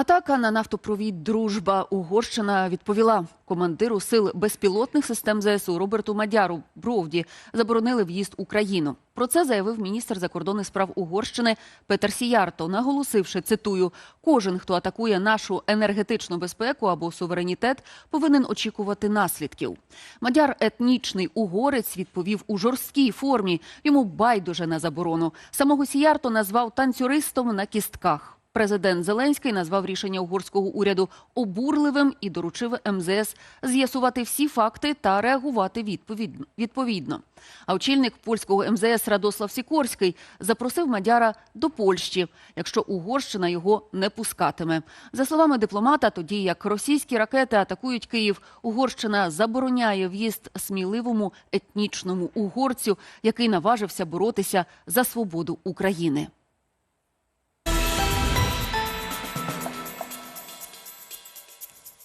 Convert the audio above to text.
Атака на нафтопровід Дружба Угорщина відповіла командиру сил безпілотних систем ЗСУ Роберту Мадяру Бровді заборонили в'їзд в Україну. Про це заявив міністр закордонних справ Угорщини Петер Сіярто, наголосивши цитую: кожен, хто атакує нашу енергетичну безпеку або суверенітет, повинен очікувати наслідків. Мадяр етнічний угорець відповів у жорсткій формі. Йому байдуже на заборону. Самого Сіярто назвав танцюристом на кістках. Президент Зеленський назвав рішення угорського уряду обурливим і доручив МЗС з'ясувати всі факти та реагувати відповідно. А очільник польського МЗС Радослав Сікорський запросив Мадяра до Польщі, якщо Угорщина його не пускатиме. За словами дипломата, тоді як російські ракети атакують Київ, Угорщина забороняє в'їзд сміливому етнічному угорцю, який наважився боротися за свободу України.